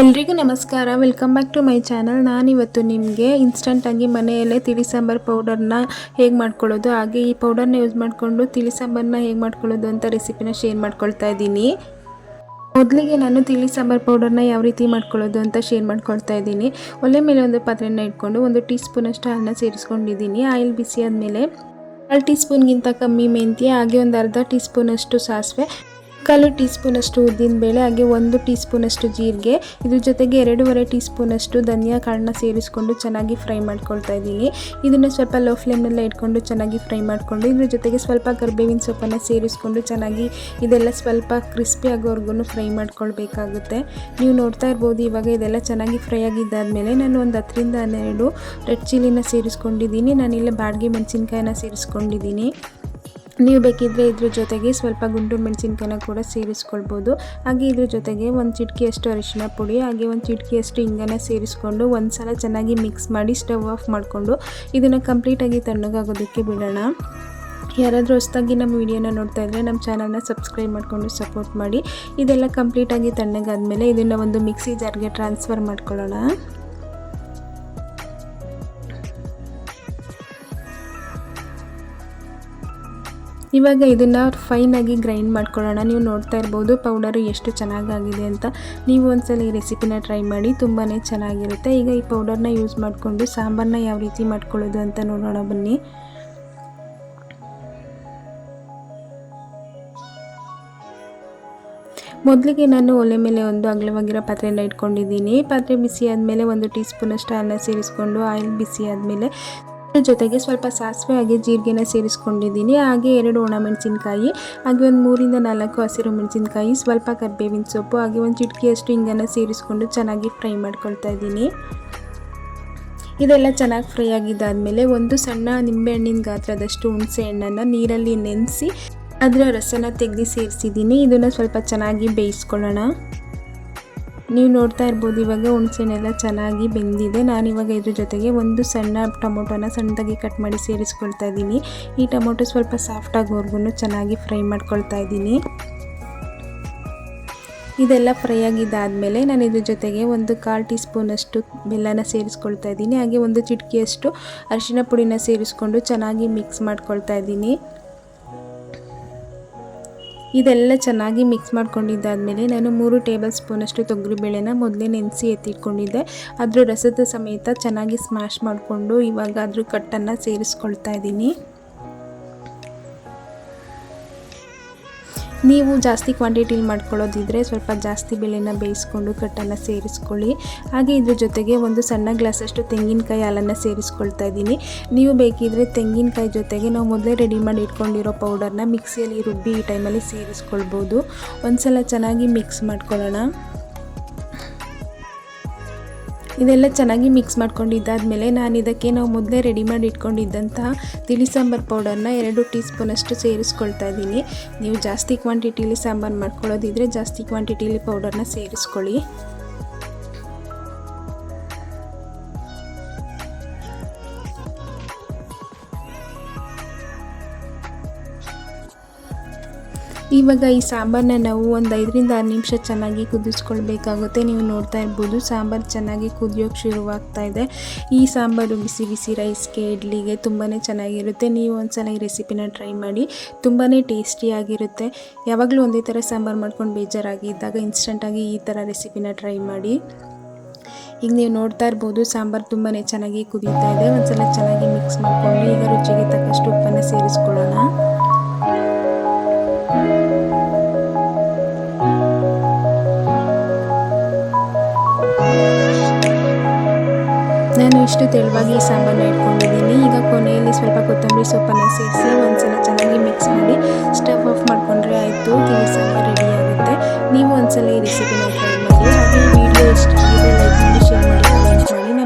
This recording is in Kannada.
ಎಲ್ರಿಗೂ ನಮಸ್ಕಾರ. Welcome back to my channel ನಾನಿವತ್ತು ನಿಮಗೆ ಇನ್ಸ್ಟಂಟಾಗಿ ಮನೆಯಲ್ಲೇ ತಿಳಿ ಸಾಂಬಾರು ಪೌಡರ್ನ ಹೇಗೆ ಮಾಡ್ಕೊಳ್ಳೋದು, ಹಾಗೆ ಈ ಪೌಡರ್ನ ಯೂಸ್ ಮಾಡಿಕೊಂಡು ತಿಳಿ ಸಾಂಬಾರನ್ನ ಹೇಗೆ ಮಾಡ್ಕೊಳ್ಳೋದು ಅಂತ ರೆಸಿಪಿನ ಶೇರ್ ಮಾಡ್ಕೊಳ್ತಾ ಇದ್ದೀನಿ. ಮೊದಲಿಗೆ ನಾನು ತಿಳಿ ಸಾಂಬಾರು ಪೌಡರ್ನ ಯಾವ ರೀತಿ ಮಾಡ್ಕೊಳ್ಳೋದು ಅಂತ ಶೇರ್ ಮಾಡ್ಕೊಳ್ತಾ ಇದ್ದೀನಿ. ಒಲೆ ಮೇಲೆ ಒಂದು ಪಾತ್ರೆನ ಇಟ್ಕೊಂಡು ಒಂದು ಟೀ ಸ್ಪೂನಷ್ಟು ಅನ್ನ ಸೇರಿಸ್ಕೊಂಡಿದ್ದೀನಿ. ಆಯಿಲ್ ಬಿಸಿ ಆದಮೇಲೆ ಕಾಲು ಟೀ ಸ್ಪೂನ್ಗಿಂತ ಕಮ್ಮಿ ಮೆಂತ್ಯ, ಹಾಗೆ ಒಂದು ಅರ್ಧ ಟೀ ಸ್ಪೂನಷ್ಟು ಸಾಸಿವೆ. ಕಾಲು ಟೀ ಸ್ಪೂನಷ್ಟು ಉದ್ದಿನಬೇಳೆ ಹಾಗೆ ಒಂದು ಟೀ ಸ್ಪೂನಷ್ಟು ಜೀರಿಗೆ, ಇದ್ರ ಜೊತೆಗೆ ಎರಡೂವರೆ ಟೀ ಸ್ಪೂನಷ್ಟು ಧನಿಯಾ ಕಾಳನ್ನ ಸೇರಿಸ್ಕೊಂಡು ಚೆನ್ನಾಗಿ ಫ್ರೈ ಮಾಡ್ಕೊಳ್ತಾ ಇದ್ದೀನಿ. ಇದನ್ನು ಸ್ವಲ್ಪ ಲೋ ಫ್ಲೇಮ್ನೆಲ್ಲ ಇಟ್ಕೊಂಡು ಚೆನ್ನಾಗಿ ಫ್ರೈ ಮಾಡಿಕೊಂಡು, ಇದ್ರ ಜೊತೆಗೆ ಸ್ವಲ್ಪ ಕರ್ಬೇವಿನ ಸೊಪ್ಪನ್ನು ಸೇರಿಸ್ಕೊಂಡು ಚೆನ್ನಾಗಿ ಇದೆಲ್ಲ ಸ್ವಲ್ಪ ಕ್ರಿಸ್ಪಿ ಆಗೋವರೆಗೂ ಫ್ರೈ ಮಾಡ್ಕೊಳ್ಬೇಕಾಗುತ್ತೆ. ನೀವು ನೋಡ್ತಾ ಇರ್ಬೋದು, ಇವಾಗ ಇದೆಲ್ಲ ಚೆನ್ನಾಗಿ ಫ್ರೈ ಆಗಿದ್ದಾದಮೇಲೆ ನಾನು ಒಂದು ಹತ್ತರಿಂದ ಹನ್ನೆರಡು ರೆಡ್ ಚಿಲ್ಲಿನ ಸೇರಿಸ್ಕೊಂಡಿದ್ದೀನಿ. ನಾನಿಲ್ಲ ಬಾಡಿಗೆ ಮೆಣಸಿನ್ಕಾಯನ್ನ ಸೇರಿಸ್ಕೊಂಡಿದ್ದೀನಿ. ನೀವು ಬೇಕಿದ್ದರೆ ಇದ್ರ ಜೊತೆಗೆ ಸ್ವಲ್ಪ ಗುಂಡು ಮೆಣಸಿನ್ಕಾಯಿನ ಕೂಡ ಸೇರಿಸ್ಕೊಳ್ಬೋದು. ಹಾಗೆ ಇದ್ರ ಜೊತೆಗೆ ಒಂದು ಚಿಟಕಿಯಷ್ಟು ಅರಿಶಿನ ಪುಡಿ, ಹಾಗೆ ಒಂದು ಚಿಟಕಿಯಷ್ಟು ಹಿಂಗನ ಸೇರಿಸ್ಕೊಂಡು ಒಂದು ಸಲ ಚೆನ್ನಾಗಿ ಮಿಕ್ಸ್ ಮಾಡಿ ಸ್ಟವ್ ಆಫ್ ಮಾಡಿಕೊಂಡು ಇದನ್ನು ಕಂಪ್ಲೀಟಾಗಿ ತಣ್ಣಗಾಗೋದಕ್ಕೆ ಬಿಡೋಣ. ಯಾರಾದರೂ ಹೊಸದಾಗಿ ನಮ್ಮ ವಿಡಿಯೋನ ನೋಡ್ತಾ ಇದ್ದರೆ ನಮ್ಮ ಚಾನಲ್ನ ಸಬ್ಸ್ಕ್ರೈಬ್ ಮಾಡಿಕೊಂಡು ಸಪೋರ್ಟ್ ಮಾಡಿ. ಇದೆಲ್ಲ ಕಂಪ್ಲೀಟಾಗಿ ತಣ್ಣಗಾದ್ಮೇಲೆ ಇದನ್ನು ಒಂದು ಮಿಕ್ಸಿ ಜಾರ್ಗೆ ಟ್ರಾನ್ಸ್ಫರ್ ಮಾಡ್ಕೊಳ್ಳೋಣ. ಇವಾಗ ಇದನ್ನು ಫೈನಾಗಿ ಗ್ರೈಂಡ್ ಮಾಡ್ಕೊಳ್ಳೋಣ. ನೀವು ನೋಡ್ತಾ ಇರ್ಬೋದು ಪೌಡರು ಎಷ್ಟು ಚೆನ್ನಾಗಾಗಿದೆ ಅಂತ. ನೀವು ಒಂದ್ಸಲ ಈ ರೆಸಿಪಿನ ಟ್ರೈ ಮಾಡಿ ತುಂಬಾ ಚೆನ್ನಾಗಿರುತ್ತೆ. ಈಗ ಈ ಪೌಡರ್ನ ಯೂಸ್ ಮಾಡಿಕೊಂಡು ಸಾಂಬಾರನ್ನ ಯಾವ ರೀತಿ ಮಾಡ್ಕೊಳ್ಳೋದು ಅಂತ ನೋಡೋಣ ಬನ್ನಿ. ಮೊದಲಿಗೆ ನಾನು ಒಲೆ ಮೇಲೆ ಒಂದು ಅಗಲವಾಗಿರೋ ಪಾತ್ರೆಯನ್ನು ಇಟ್ಕೊಂಡಿದ್ದೀನಿ. ಪಾತ್ರೆ ಬಿಸಿ ಆದಮೇಲೆ ಒಂದು ಟೀ ಸ್ಪೂನಷ್ಟು ಅನ್ನ ಸೇರಿಸ್ಕೊಂಡು ಆಯಿಲ್ ಬಿಸಿ ಆದಮೇಲೆ ಜೊತೆಗೆ ಸ್ವಲ್ಪ ಸಾಸಿವೆ ಹಾಗೆ ಜೀರಿಗೆನ ಸೇರಿಸ್ಕೊಂಡಿದ್ದೀನಿ. ಹಾಗೆ ಎರಡು ಒಣಮೆಣಸಿನ್ಕಾಯಿ, ಹಾಗೆ ಒಂದು ಮೂರಿಂದ ನಾಲ್ಕು ಹಸಿರು ಮೆಣಸಿನಕಾಯಿ, ಸ್ವಲ್ಪ ಕರಿಬೇವಿನ ಸೊಪ್ಪು, ಹಾಗೆ ಒಂದು ಚಿಟಕಿಯಷ್ಟು ಹಿಂಗನ್ನು ಸೇರಿಸ್ಕೊಂಡು ಚೆನ್ನಾಗಿ ಫ್ರೈ ಮಾಡ್ಕೊಳ್ತಾ ಇದ್ದೀನಿ. ಇದೆಲ್ಲ ಚೆನ್ನಾಗಿ ಫ್ರೈ ಆಗಿದ್ದಾದಮೇಲೆ ಒಂದು ಸಣ್ಣ ನಿಂಬೆಹಣ್ಣಿನ ಗಾತ್ರದಷ್ಟು ಹುಣಸೆ ಹಣ್ಣನ್ನು ನೀರಲ್ಲಿ ನೆನೆಸಿ ಅದರ ರಸನ ತೆಗೆದು ಸೇರಿಸಿದ್ದೀನಿ. ಇದನ್ನು ಸ್ವಲ್ಪ ಚೆನ್ನಾಗಿ ಬೇಯಿಸ್ಕೊಳ್ಳೋಣ. ನೀವು ನೋಡ್ತಾ ಇರ್ಬೋದು, ಇವಾಗ ಹುಣಸೆನೆಲ್ಲ ಚೆನ್ನಾಗಿ ಬೆಂದಿದೆ. ನಾನಿವಾಗ ಇದ್ರ ಜೊತೆಗೆ ಒಂದು ಸಣ್ಣ ಟೊಮೊಟೊನ ಸಣ್ಣದಾಗಿ ಕಟ್ ಮಾಡಿ ಸೇರಿಸ್ಕೊಳ್ತಾ ಇದ್ದೀನಿ. ಈ ಟೊಮೊಟೊ ಸ್ವಲ್ಪ ಸಾಫ್ಟ್ ಆಗೋವರೆಗೂ ಚೆನ್ನಾಗಿ ಫ್ರೈ ಮಾಡ್ಕೊಳ್ತಾ ಇದ್ದೀನಿ. ಇದೆಲ್ಲ ಫ್ರೈ ಆಗಿದ್ದಾದಮೇಲೆ ನಾನು ಇದ್ರ ಜೊತೆಗೆ ಒಂದು ಕಾಲು ಟೀ ಸ್ಪೂನಷ್ಟು ಬೆಲ್ಲನ ಸೇರಿಸ್ಕೊಳ್ತಾ ಇದ್ದೀನಿ. ಹಾಗೆ ಒಂದು ಚಿಟಕಿಯಷ್ಟು ಅರಿಶಿನ ಪುಡಿನ ಸೇರಿಸ್ಕೊಂಡು ಚೆನ್ನಾಗಿ ಮಿಕ್ಸ್ ಮಾಡ್ಕೊಳ್ತಾ ಇದ್ದೀನಿ. ಇದೆಲ್ಲ ಚೆನ್ನಾಗಿ ಮಿಕ್ಸ್ ಮಾಡ್ಕೊಂಡಿದ್ದಾದಮೇಲೆ ನಾನು ಮೂರು ಟೇಬಲ್ ಸ್ಪೂನಷ್ಟು ತೊಗರಿಬೇಳೆನ ಮೊದಲೇ ನೆನೆಸಿ ಎತ್ತಿಟ್ಕೊಂಡಿದ್ದೆ. ಅದರ ರಸದ ಸಮೇತ ಚೆನ್ನಾಗಿ ಸ್ಮ್ಯಾಶ್ ಮಾಡಿಕೊಂಡು ಇವಾಗ ಅದ್ರ ಕಟ್ಟನ್ನು ಸೇರಿಸ್ಕೊಳ್ತಾ ಇದ್ದೀನಿ. ನೀವು ಜಾಸ್ತಿ ಕ್ವಾಂಟಿಟಿಲಿ ಮಾಡ್ಕೊಳ್ಳೋದಿದ್ರೆ ಸ್ವಲ್ಪ ಜಾಸ್ತಿ ಬೆಳೆನ ಬೇಯಿಸ್ಕೊಂಡು ಕಟ್ಟನ್ನು ಸೇರಿಸ್ಕೊಳ್ಳಿ. ಹಾಗೆ ಇದ್ರ ಜೊತೆಗೆ ಒಂದು ಸಣ್ಣ ಗ್ಲಾಸಷ್ಟು ತೆಂಗಿನಕಾಯಿ ಹಾಲನ್ನು ಸೇರಿಸ್ಕೊಳ್ತಾ ಇದ್ದೀನಿ. ನೀವು ಬೇಕಿದ್ರೆ ತೆಂಗಿನಕಾಯಿ ಜೊತೆಗೆ ನಾವು ಮೊದಲೇ ರೆಡಿ ಮಾಡಿ ಇಟ್ಕೊಂಡಿರೋ ಪೌಡರ್ನ ಮಿಕ್ಸಿಯಲ್ಲಿ ರುಬ್ಬಿ ಈ ಟೈಮಲ್ಲಿ ಸೇರಿಸ್ಕೊಳ್ಬೋದು. ಒಂದು ಸಲ ಚೆನ್ನಾಗಿ ಮಿಕ್ಸ್ ಮಾಡ್ಕೊಳ್ಳೋಣ. ಇದೆಲ್ಲ ಚೆನ್ನಾಗಿ ಮಿಕ್ಸ್ ಮಾಡ್ಕೊಂಡಿದ್ದಾದಮೇಲೆ ನಾನು ಇದಕ್ಕೆ ನಾವು ಮೊದಲೇ ರೆಡಿ ಮಾಡಿ ಇಟ್ಕೊಂಡಿದ್ದಂತಹ ತಿಳಿ ಸಾಂಬಾರು ಪೌಡರ್ನ ಎರಡು ಟೀ ಸ್ಪೂನಷ್ಟು ಸೇರಿಸ್ಕೊಳ್ತಾ ಇದ್ದೀನಿ. ನೀವು ಜಾಸ್ತಿ ಕ್ವಾಂಟಿಟಿಲಿ ಸಾಂಬಾರು ಮಾಡ್ಕೊಳ್ಳೋದಿದ್ರೆ ಜಾಸ್ತಿ ಕ್ವಾಂಟಿಟಿಲಿ ಪೌಡರ್ನ ಸೇರಿಸ್ಕೊಳ್ಳಿ. ಇವಾಗ ಈ ಸಾಂಬಾರನ್ನ ನಾವು ಒಂದು ಐದರಿಂದ ಆರು ನಿಮಿಷ ಚೆನ್ನಾಗಿ ಕುದಿಸ್ಕೊಳ್ಬೇಕಾಗುತ್ತೆ. ನೀವು ನೋಡ್ತಾ ಇರ್ಬೋದು, ಸಾಂಬಾರು ಚೆನ್ನಾಗಿ ಕುದಿಯೋಕೆ ಶುರುವಾಗ್ತಾ ಇದೆ. ಈ ಸಾಂಬಾರು ಬಿಸಿ ಬಿಸಿ ರೈಸ್ಗೆ, ಇಡ್ಲಿಗೆ ತುಂಬಾ ಚೆನ್ನಾಗಿರುತ್ತೆ. ನೀವು ಒಂದ್ಸಲ ಈ ರೆಸಿಪಿನ ಟ್ರೈ ಮಾಡಿ ತುಂಬಾ ಟೇಸ್ಟಿಯಾಗಿರುತ್ತೆ ಯಾವಾಗಲೂ ಒಂದೇ ಥರ ಸಾಂಬಾರು ಮಾಡ್ಕೊಂಡು ಬೇಜಾರಾಗಿದ್ದಾಗ ಇನ್ಸ್ಟೆಂಟಾಗಿ ಈ ಥರ ರೆಸಿಪಿನ ಟ್ರೈ ಮಾಡಿ. ಈಗ ನೀವು ನೋಡ್ತಾ ಇರ್ಬೋದು, ಸಾಂಬಾರು ತುಂಬಾ ಚೆನ್ನಾಗಿ ಕುದೀತಾ ಇದೆ. ಒಂದ್ಸಲ ಚೆನ್ನಾಗಿ ಮಿಕ್ಸ್ ಮಾಡಿಕೊಂಡು ಈಗ ರುಚಿಗೆ ತಕ್ಕಷ್ಟು ಉಪ್ಪನ್ನು ಸೇರಿಸ್ಕೊಳ್ಳೋಣ. ಇಷ್ಟು ತೆಳುವಾಗಿ ಈ ಸಾಂಬಾರನ್ನ ಇಟ್ಕೊಂಡಿದ್ದೀನಿ. ಈಗ ಕೊನೆಯಲ್ಲಿ ಸ್ವಲ್ಪ ಕೊತ್ತಂಬರಿ ಸೊಪ್ಪನ್ನು ಸೇರಿಸಿ ಒಂದ್ಸಲ ಚೆನ್ನಾಗಿ ಮಿಕ್ಸ್ ಮಾಡಿ ಸ್ಟವ್ ಆಫ್ ಮಾಡಿಕೊಂಡ್ರೆ ಆಯಿತು. ತಿಳಿ ಸಾಂಬಾರು ರೆಡಿ ಆಗುತ್ತೆ. ನೀವು ಒಂದ್ಸಲ ಈ ರೆಸಿಪಿನ ಟ್ರೈ ಮಾಡಿ. ಹಾಗೆ ವಿಡಿಯೋ ಇಷ್ಟ ಲೈಕ್ ಮಾಡಿ ಶೇರ್ ಮಾಡಿ ಕಮೆಂಟ್ ಮಾಡಿ.